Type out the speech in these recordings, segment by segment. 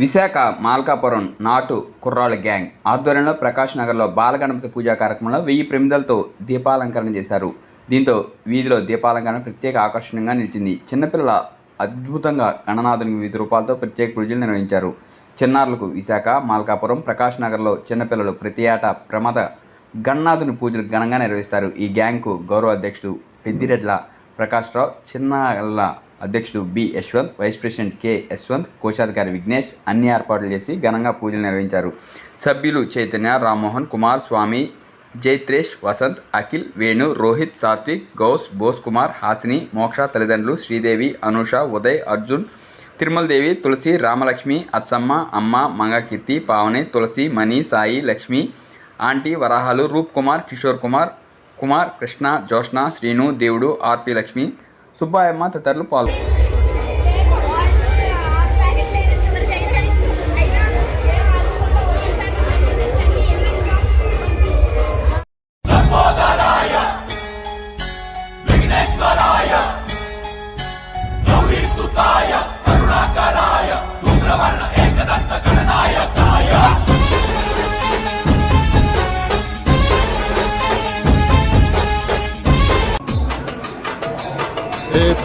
విశాఖ మాల్కాపురం నాటు కుర్రాళ్ళ గ్యాంగ్ ఆధ్వర్యంలో ప్రకాష్ నగర్లో బాలగణపతి పూజా కార్యక్రమంలో వెయ్యి ప్రమిదలతో దీపాలంకరణ చేశారు. దీంతో వీధిలో దీపాలంకరణ ప్రత్యేక ఆకర్షణీయంగా నిలిచింది. చిన్నపిల్లల అద్భుతంగా గణనాథునికి వివిధ రూపాలతో ప్రత్యేక పూజలు నిర్వహించారు. చిన్నారులకు విశాఖ మాల్కాపురం ప్రకాష్ నగర్లో చిన్నపిల్లలు ప్రతి ఏటా ప్రమాద గణనాథుని పూజలు ఘనంగా నిర్వహిస్తారు. ఈ గ్యాంగ్కు గౌరవ అధ్యక్షుడు పెద్దిరెడ్ల ప్రకాష్ రావు చిన్నల అధ్యక్షుడు B Yashwant vice president K Yashwant కోశాధికారి విఘ్నేష్ అన్ని ఏర్పాట్లు చేసి ఘనంగా పూజలు నిర్వహించారు. సభ్యులు చైతన్య రామ్మోహన్ కుమార్ స్వామి జైత్రేష్ వసంత్ అఖిల్ వేణు రోహిత్ సాత్విక్ గౌస్ బోస్ కుమార్ హాసిని మోక్ష తల్లిదండ్రులు శ్రీదేవి అనుష ఉదయ్ అర్జున్ తిరుమల దేవి తులసి రామలక్ష్మి అచ్చమ్మ అమ్మ మంగకీర్తి పావని తులసి మణి సాయి లక్ష్మి ఆంటీ వరాహాలు రూప్ కుమార్ కిషోర్ కుమార్ కుమార్ కృష్ణ జోష్న శ్రీను దేవుడు ఆర్పి లక్ష్మి సుబ్బాయమ్మ తదితరులు పాల్గొన్నారు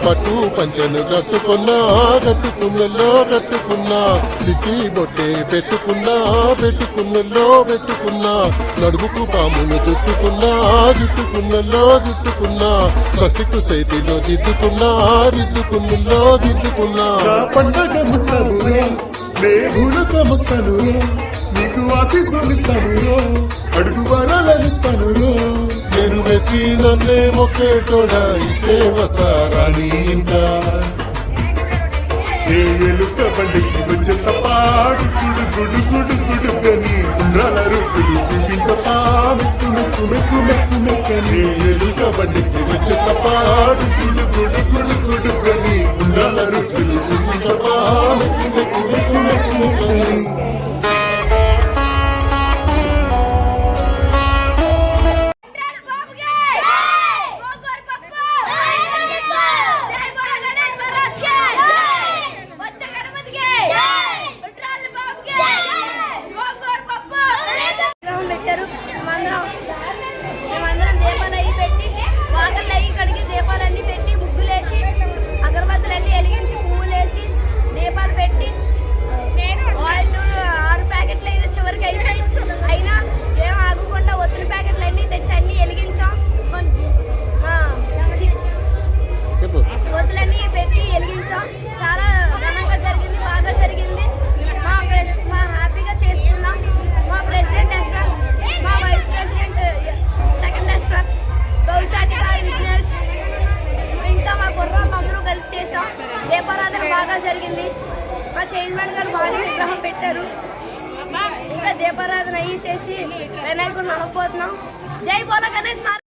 పట్టు పంచను కట్టుకున్నా కట్టుకున్నలో కట్టుకున్నా సిటీ బొట్టే పెట్టుకున్నా పెట్టుకున్నలో పెట్టుకున్నా నడుముకు పామును చుట్టుకున్నా చుట్టుకున్నలో చుట్టుకున్నా సతికు సైతిలో దిద్దుకున్నా దిద్దుకున్నలో దిద్దుకున్నా. పండగ ముస్తాను మేఘులతో ముస్తాను నీకు ఆశీస్సులిస్తాను అడుగు వరాలనిస్తాను రో మెచ్చి నన్నే మొక్కే కూడా ఇట్టే వస్తారాని ఇంకా ఏ బండికి వచ్చేంత పాడు గుడు గుడు గుడు గుడు గని ఉండ్రాల రుచులు చూపించతా మెక్కు మెక్కు మెక్కు మెక్కు మెక్కని ఏ బండికి వచ్చేంత పాడు గుడు గుడు గుడు ఉండ్రాల రుచులు Come on now. బాగా జరిగింది. మా చైర్మన్ గారు భారీ విగ్రహం పెట్టారు. ఇంకా దీపారాధన అయ్యి చేసి వినాయకుడు నడకపోతున్నాం జై బోల గణేష్ మహారాజ్